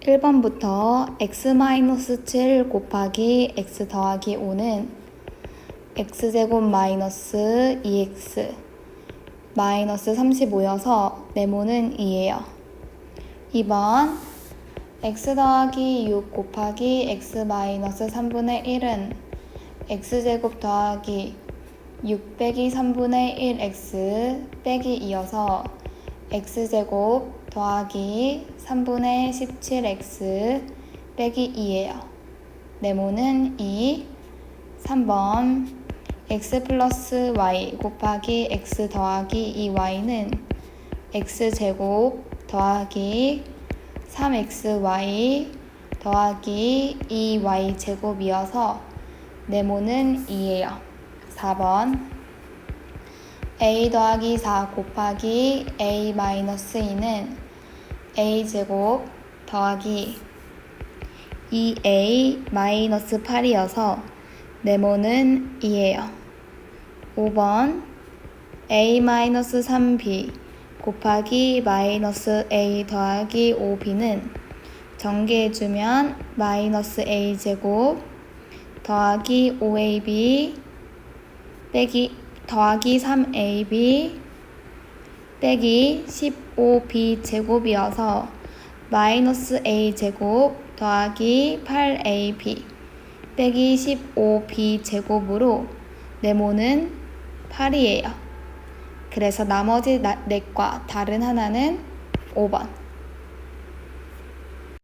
1번부터 x-7 곱하기 x 더하기 5는 x제곱 마이너스 2x 마이너스 35여서 네모는 2예요. 2번 x 더하기 6 곱하기 x 마이너스 3분의 1은 x제곱 더하기 6 빼기 3분의 1x 빼기 2여서 x제곱 더하기 3분의 17x 빼기 2예요. 네모는 2. 3번 x 플러스 y 곱하기 x 더하기 2y는 x제곱 더하기 3xy 더하기 2y 제곱이어서 네모는 2예요. 4번 a 더하기 4 곱하기 a 마이너스 2는 a 제곱 더하기 2a 마이너스 8이어서 네모는 2예요. 5번 a 마이너스 3b 곱하기 마이너스 a 더하기 5b는 전개해주면 마이너스 a 제곱 더하기 5ab 빼기 더하기 3ab 빼기 15b 제곱이어서 마이너스 a 제곱 더하기 8ab 빼기 15b 제곱으로 네모는 8이에요. 그래서 나머지 넷과 다른 하나는 5번.